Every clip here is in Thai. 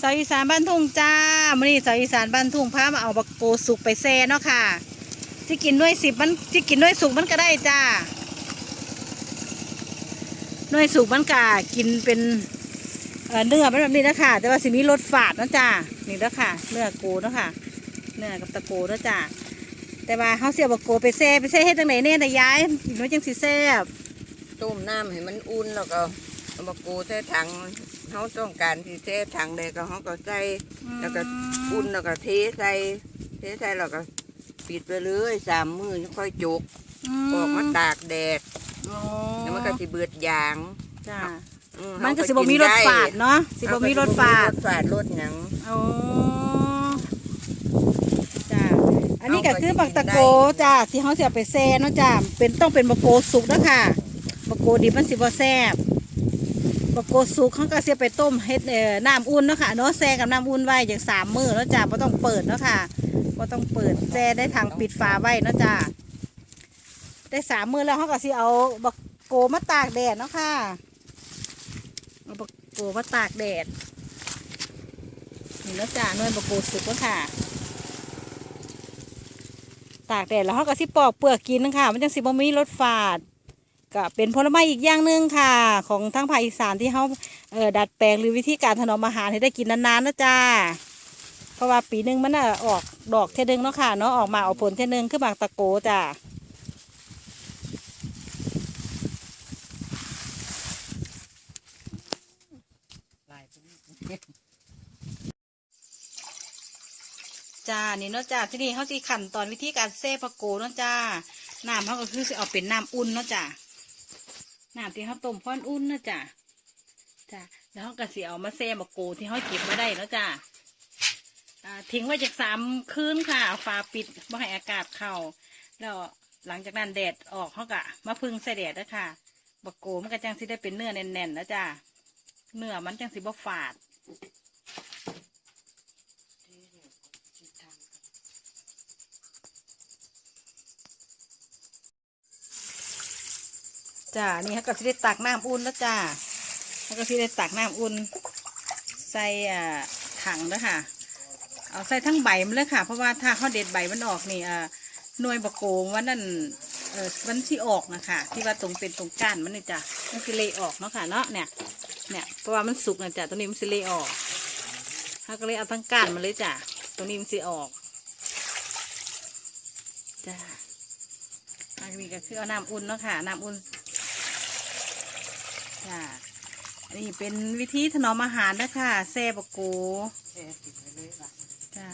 สาวอีสานบ้านทุ่งจ้ามื่อนี้สาวอีสานบ้านทุ่งพามาเอาบักโกสุกไปแซ่เนาะค่ะที่กินด้วยสิบมันที่กินด้วยสุกมันก็ได้จ้าด้วยสุกมันกะกินเป็นเเนื้อมันแบบนี้นะค่ะ แต่ว่าสิมีรสฝาดนะจ้านี่แล้วค่ะ เนื้อโกเนาะค่ะ เนื้อกับตะโกเนาะจ้าแต่ว่าเขาเสียบักโกไปแซ่ไปแซ่ให้จังไหนเนี่ยนะย้ายกินไว้จังสิแซ่บต้มน้ำให้มันอุ่นแล้วก็ เอามากูใส่ถังเขาต้องการที่ใส่ถังใดก็เขาก็ใส่แล้วก็อุ่นแล้วก็เทใส่เทใส่แล้วก็ปิดไปเลยสามมือค่อยจุกออกมาตากแดดอ๋อแล้วมันก็สิเบิดยางจ้าอืมันก็เฮาสิบ่มีรสฝาดเนาะสิบ่มีรสฝาดเอก็สิบ่มีรสฝาดรสหยังโอ้จ้าอันนี้ก็คือบักตะโกจ้าที่เขาเสียไปแซ่เนาะจ้าเป็นต้องเป็นบักโกสุกเนาะค่ะบักโกดิบมันสิบ่แซ่บ บักโกสุกเขาก็เสียไปต้มเฮ็ดเอ่อน้ำอุ่นเนาะค่ะเนาะแซ่กับน้ำอุ่นไว้อย่างสามมื้อเนาะจ้าบ่ต้องเปิดเนาะค่ะบ่ต้องเปิดแซ่ได้ทางปิดฝาไว้เนาะจ้าได้สามมื้อแล้วเขาก็สิเอาบักโกมาตากแดดเนาะค่ะเอาบักโกมาตากแดดนี่แล้วจ้าหน่วยบะโกสุกแล้วค่ะตากแดดแล้วเขาก็สิปอกเปลือกกินนะคะมันจังสิบ่มีรสฝาด ก็เป็นผลไม้อีกอย่างหนึ่งค่ะ ของทางภาคอีสานที่เขาเออดัดแปลงหรือวิธีการถนอมอาหารให้ได้กินนานๆนะจ้า เพราะว่าปีหนึ่งมันน่ะออกดอกเท่หนึงเนาะค่ะเนาะออกมาเอาผลเท่หนึงคือบางตะโกจ้าจ้านี่เนาะจ้าที่นี่เขาสิขันตอนวิธีการเซฟะโกเนาะจ้าน้ำเขาก็คือสิเอาเป็นน้ำอุ่นเนาะจ้า น้ำที่เขาต้มพอนอุ่นนะจ้ะจ้ะแล้วเขาก็สีเอามาเซฟะโกที่เขาเก็บมาได้แล้วจ้ะทิ้งไว้จากสามคืนค่ะเอาฝาปิดไม่ให้อากาศเข้าแล้วหลังจากนั้นแดดออกเขาก็มาพึ่งใส่แดดนะค่ะบะโกมันก็จังสิได้เป็นเนื้อแน่นๆนะจ้ะเนื้อมันจังสิบ่ฝาด จ้า นี่เขาก็สิได้ตักน้ำอุ่นแล้วจ้าเขาก็สิได้ตักน้ำอุ่น ใส่อ่าถังแล้วค่ะ เอาใส่ทั้งใบมันเลยค่ะ เพราะว่าถ้าเขาเด็ดใบมันออกนี่อ่าหน่วยบะโกงว่านั่นเออมันที่ออกนะคะที่ว่าตรงเป็นตรงก้านมันนี่จ้ะมันสิเลออกเนาะค่ะเนาะเนี่ยเนี่ยเพราะว่ามันสุกนะจ้ะตัวนี้มันสิเลออกเขาก็เลยเอาทั้งก้านมาเลยจ้ะตัวนี้มันสิออกจ้าอันนี้ก็คือเอาน้ำอุ่นเนาะค่ะน้ำอุ่น จ้านี่เป็นวิธีถนอมอาหารนะคะแซ่บะโกแช่ปิดไว้เลยว่ะจ้า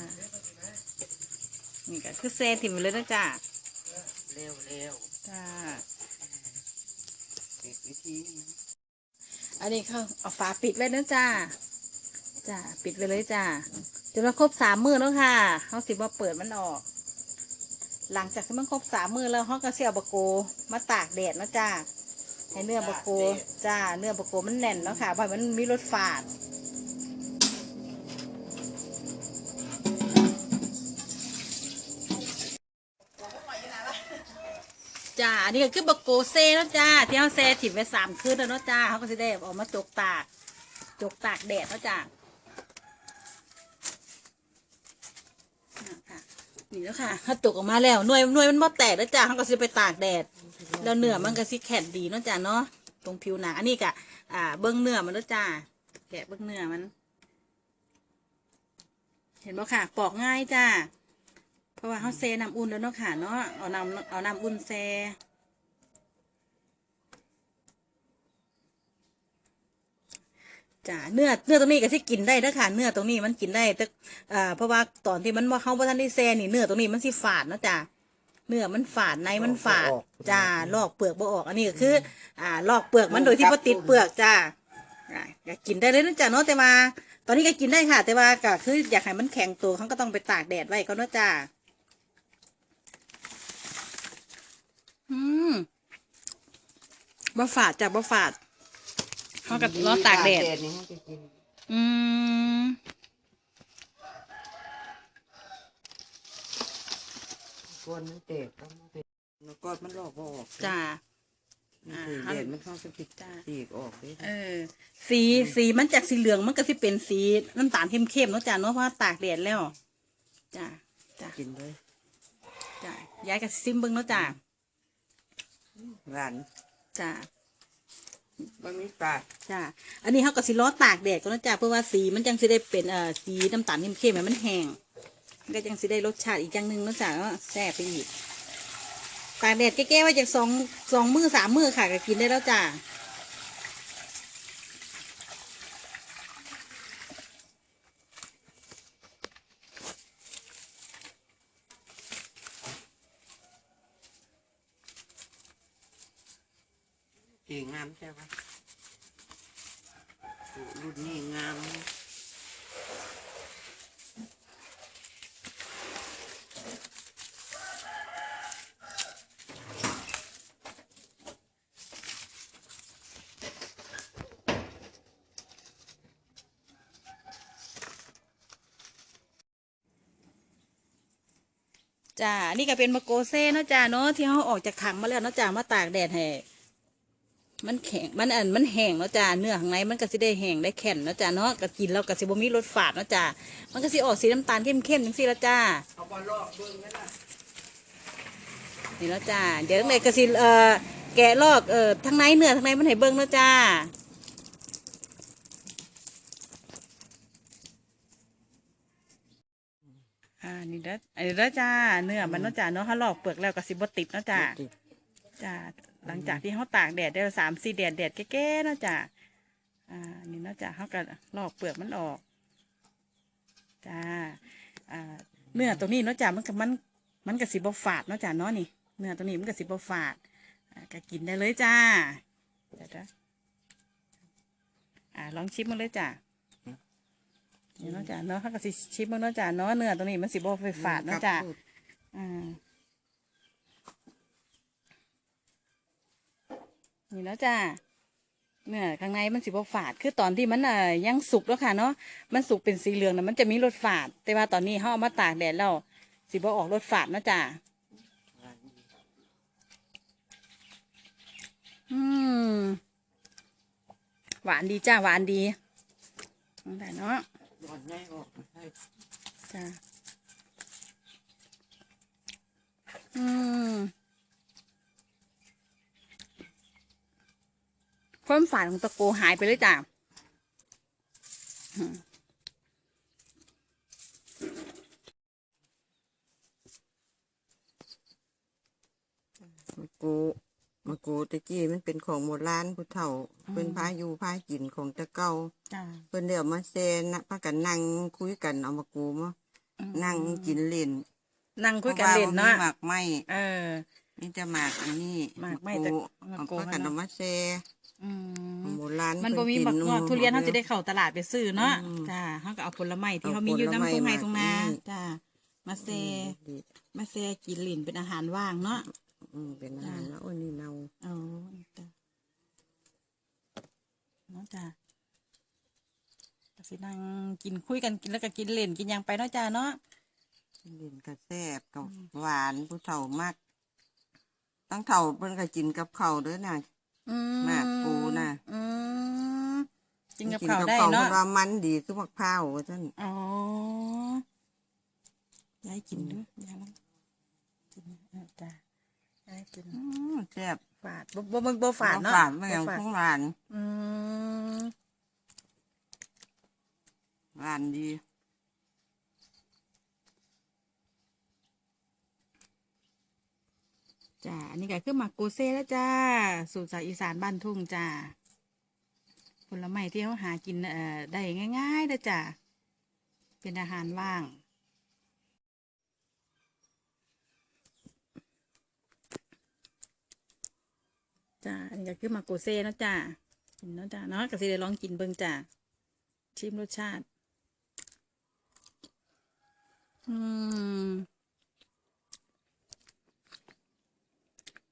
นี่ก็คือแซ่ถิ่มไปเลยนะจ้าเร็วเร็วจ้าปิดวิธีนี้อันนี้เขาเอาฝาปิดไว้นะจ้าจ้าปิดไปเลยจ้าจนว่าครบสามมือแล้วค่ะเขาสิมาเปิดมันออก หลังจากที่มันครบสามมือแล้วเขาก็เสียบะโกมาตากแดดนะจ้า ให้เนื้อบะโกจ้า เนื้อบะโกมันแน่นเนาะค่ะเพราะมันมีรสฝาดจ้า อันนี้ก็คือบะโกเซ่เนาะจ้า ที่เขาแซ่ถิ่มไว้สามคืนแล้วเนาะจ้าเขาก็จะได้ออกมาจกตาก จกตากแดดเนาะจ้านี่แล้วค่ะถ้าตกออกมาแล้วหน่วยหน่วยมันบ่แตกแล้วจ้าเขาก็จะไปตากแดด แล้วเนื้อมันก็สิแข็งดีเนาะจ้าเนาะตรงผิวหนังอันนี้ก็อ่า เบิ้องเนื้อมันเนาะจ้าแกะเบิ้องเนื้อมัน เห็นบ่ค่ะ ปอกง่ายจ้าเพราะว่าเขาเซน้ำอุ่นแล้วเนาะค่ะเนาะเอาน้ำเอาน้ำอุ่นเซจ้าเนื้อเนื้อตรงนี้ก็ที่กินได้เด้อค่ะเนื้อตรงนี้มันกินได้แต่เพราะว่าตอนที่มันว่าเขาบ่ทันได้แซ่นี่เนื้อตรงนี้มันสิฝาดเนาะจ้า เนื้อมันฝาดในมันฝาดจ้าลอกเปลือกบ่ออก อันนี้ก็คือ อ่า ลอกเปลือกมันโดยที่บ่ติดเปลือกจ้าอ่าก็กินได้เลยนะจ้าเนาะแต่ว่า ตอนนี้ก็กินได้ค่ะ แต่ว่าก็คืออยากให้มันแข็งตัวเขาก็ต้องไปตากแดดไว้ก็เนาะจ้าอืมบ่ฝาดจ้ะบ่ฝาดเขากับล้อตากแดดนี่เขาจะกินอืม ก้อนมันแตกแล้วมันเป็นแล้วก้อนมันลอกบ่ออกจ้าอ่าคือเด่นมันเข้าสกิดจ้าสีกออกดิเออ สีสีมันจากสีเหลืองมันก็สิเป็นสีน้ำตาลเข้มๆเนาะจ้าเนาะเพราะว่าตากแดดแล้วจ้าจ้ากินเลยจ้าย้ายกับซิมเบิ้งเนาะจ้าหวานจ้าบะมีปลาจ้าอันนี้เขาก็สิล้อตากแดดก็นาะจ้าเพื่อว่าสีมันจังสิได้เป็นเอ่อสีน้ำตาลเข้มๆให้มันแห้งมัน ก็จังสิได้รสชาติอีกอย่างหนึ่งนาะจ้าก็แซ่บไปอีกตากแดดแก้ๆไว้จากสองสองมือสามมือค่ะก็กินได้แล้วจ้าสีงามใช่ปะรุ่นนี้งาม จ้า นี่ก็เป็นมะโกเซ่เนาะจ้าเนาะที่เขาออกจากถังมาแล้วเนาะจ้ามาตากแดดให้มันแข็งมันอันมันแห้งเนาะจ้าเนื้อข้างในมันก็สิได้แห้งได้แข็งเนาะจ้าเนาะก็กินแล้วก็สิบ่มีรสฝาดเนาะจ้ามันก็สิออกสีน้ำตาลเข้มๆจังซี่ละจ้าเอาบอลลอกเบิ้งกันนะนี่แล้วจ้าเดี๋ยวตั้งแต่กระสิเอ่อแกะลอกเอ่อทั้งในเนื้อทั้งในมันให้เบิ้งแล้วจ้า อ่านี่แล้วอันนี้แล้วจ้า เนื้อมันเนาะจ้าเนาะถ้าลอกเปลือกแล้วก็สิบติดเนาะจ้าจ้า หลังจากที่เขาตากแดดได้สามสี่แดดแดดแก่ๆเนาะจ้าอ่านี่เนาะจ้าเขาก็ลอกเปลือกมันออก จ้า อ่า เนื้อตรงนี้เนาะจ้ามันก็มัน มันก็สิบฝาดเนาะจ้าเนาะนี่ เนื้อตัวนี้มันก็สิบฝาดอ่าก็กินได้เลยจ้าเดี๋ยวนะอ่า ลองชิมมันเลยจ้า นี่เนาะจ้าเนาะเขาก็สิชิมมันเนาะจ้าเนาะเนื้อตัวนี้มันสิบฝาดเนาะจ้าอ่านี่แล้วจ้าเนื้อข้างในมันสิบฝาดคือตอนที่มันเอ่อยังสุกแล้วค่ะเนาะมันสุกเป็นสีเหลืองนะมันจะมีรสฝาด แต่ว่าตอนนี้เขาเอามาตากแดดแล้วสิบออกรสฝาดเนาะจ้าอืมหวานดีจ้าหวานดีได้เนาะ่อลง่ายออกให้จ้ะอืมความฝาดของตะโกหายไปเลยจ้ะอืม มะกูมะ กูตะกี้มันเป็นของโบราณผู้เฒ่าเป็นพาอยู่พากินของตะเก่าจ้าเพิ่นเดี๋ยวมาแซนะพากันนั่งคุยกันเอามะกูมานั่งกินเล่นนั่งคุยกันเล่นเนาะพรว่บ่มีหมากไม้เออนี่จะหมากอันนี้หมากไม้กูแต่เอามะกรูดพากันเนาะเอามาแซอืมของโบราณมันบ่มีเพิ่บักกิงอกทุเรียนเขาจะได้เข้าตลาดไปซื้อเนาะอืมจ้าเขาก็เอาผลไม้ที่เอาเขามีอยู่ผลไม้น้ำตรงไห้มาตรงนาอืมจ้ามาเซดีมาเซกินหลินเป็นอาหารว่างเนาะ อืมเป็นอาหารแล้วโอ้ยนี่เนาอ๋อจ้ะเนาะจ้ะก็สินั่งกินคุยกันกินแล้วก็กินเล่นกินหยังไปเนาะจ้าเนาะกินเล่นกระแซบกับหวานผู้เฒ่ามากตั้งเฒ่าเพิ่นก็กินกับข้าวเด้อน่ะอืหมากปูน่ะอืมกินกับข้าวได้เพิ่เนาะนว่ามันดีคือมะพร้าวว่าซั่น อ๋อยายกินด้วยยายลองกินเออจ้ะยายกิน อืมแซ่ บฝาดบ่บ่บ่บ่ฝาดเนาะฝาดไม่อย่างบ่ฝาด ของหวานอืมหวานดีจ้าอันนี้ก็คือหมักโกเซ่แล้วจ้า สูตรจากอีสานบ้านทุ่งจ้า ผลไม้ที่เขาหากินเอ่อได้ง่ายๆนะจ้ะเป็นอาหารว่าง จ้าอันนี้ก็คือมาโกเซ่เนาะจ้ากินเนาะจ้าเนาะก็สิได้ลองกินเบิ่งจ้าชิมรสชาติ อืม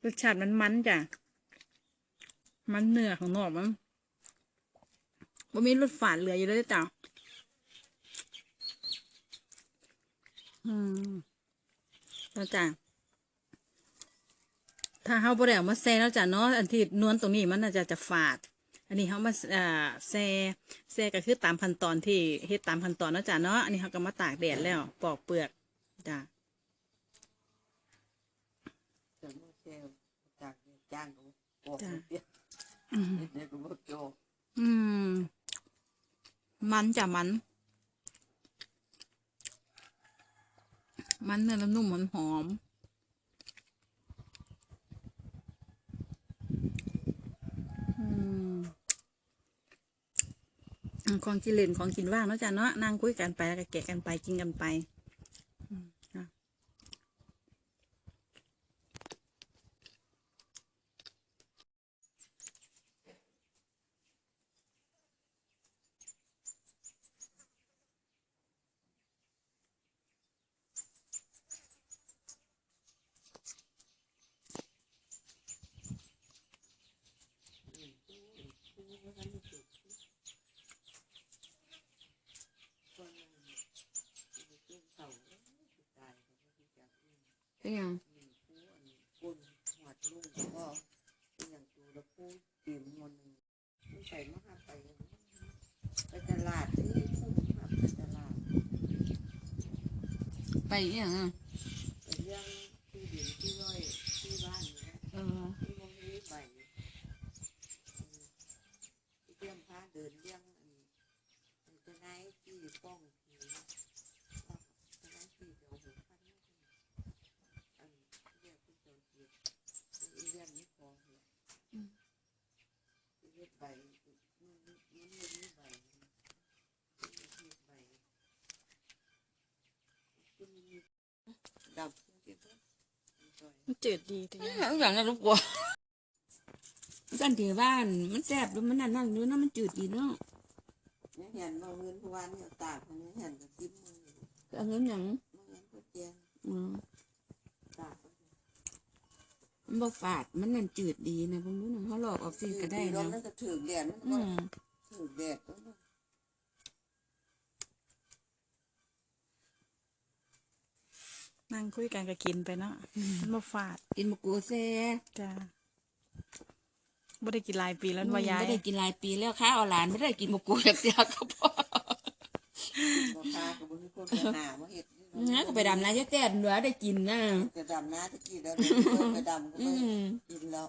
รสชาติมันมันจ้ะ มันเนื้อของนอกมันบ่มีรสฝาดเหลืออยู่เลยจ้ะอืมแล้วจ้ะ ถ้าเฮาบ่ได้เอามาแซ่แล้วจ้ะเนาะอันที่นวลตรงนี้มันน่าจะจะฝาด อันนี้เฮามาอ่าแซ่แซ่ก็คือตามขั้นตอนที่เฮ็ดตามขั้นตอนเนาะจ้ะเนาะอันนี้เฮาก็มาตากแดดแล้วปอกเปลือกจ้ะจะมาเซลจากจ้างก็บอกเดียวอืมเด็กก็บอกโจอืมมันจ้ะมัน มันเนื้อนุ่มๆหอมๆอืมอืม ของกินเล่นของกินว่างเนาะจ้ะเนาะนั่งคุยกันไปแล้วก็แกะกันไปกินกันไป เป็ยังคนหัดลุงก็เป็นอย่างตูแล้วพูดตีมมันไม่ใส่มากไปไปตลาดที่คุ้มครับไปตลาด ไปอย่างอะ ไปเรื่องที่ดินที่ร้อยที่บ้านเนี่ย เออ ที่มองนี้ใบที่เตรียมพาเดินเรื่องอันนี้จะไหนที่ป้องผีจะไหนที่เดี๋ยวหูพันอันเรียกที่เจ้าเกียรติเรื่องนี้พอเหรอเรียกใบมันมันเรียกนี้ใบเรียกใบดำเรียกว่ามันจืดดีทีอืมอย่างนั้นลูกกลัวกันถือบ้าน มันแซ่บแล้วมันนั่นนั่นอยู่เนาะมันจืดดีเนาะเนี่ยเห็นมาเงินพวันเนี่ยตากมันเนี่ยเห็นกับจิ้มมือเอาเงินหยังมาเงินก็เจียนอืมตาก มันบ่ฝาดมันนั่นจืดดีนะพวกนู้นเขาหลอกออกซีก็ได้ร้อนะนแล้วก็ถือแดดมันอืก็มถือแดดแล้วนะนั่งคุยกันก็กินไปเนาะมันมาฝาด กินมะกรูดแซ่จ้าบ่ได้กินหลายปีแล้วอืมว่ายายไม่ได้กินหลายปีแล้วค่ะเอาหลานไม่ได้กินมะกรูดแบบเดียวก็พอราคาก็บ่มีคนไปหามาเห็ด นะก็ไปดำน้ำยะแต้เหนือได้กินนะจะดำน้าตะกี้แล้วไปดำก็อืไปมกินแล้ว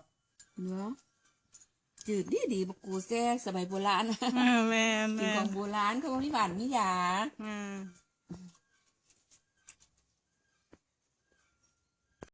เนาะจืดดีดีมะกรูดแซ่สมัยโบราณเออแม่นกินแม่ของโบราณเขาบอกที่บ้านมียาอืม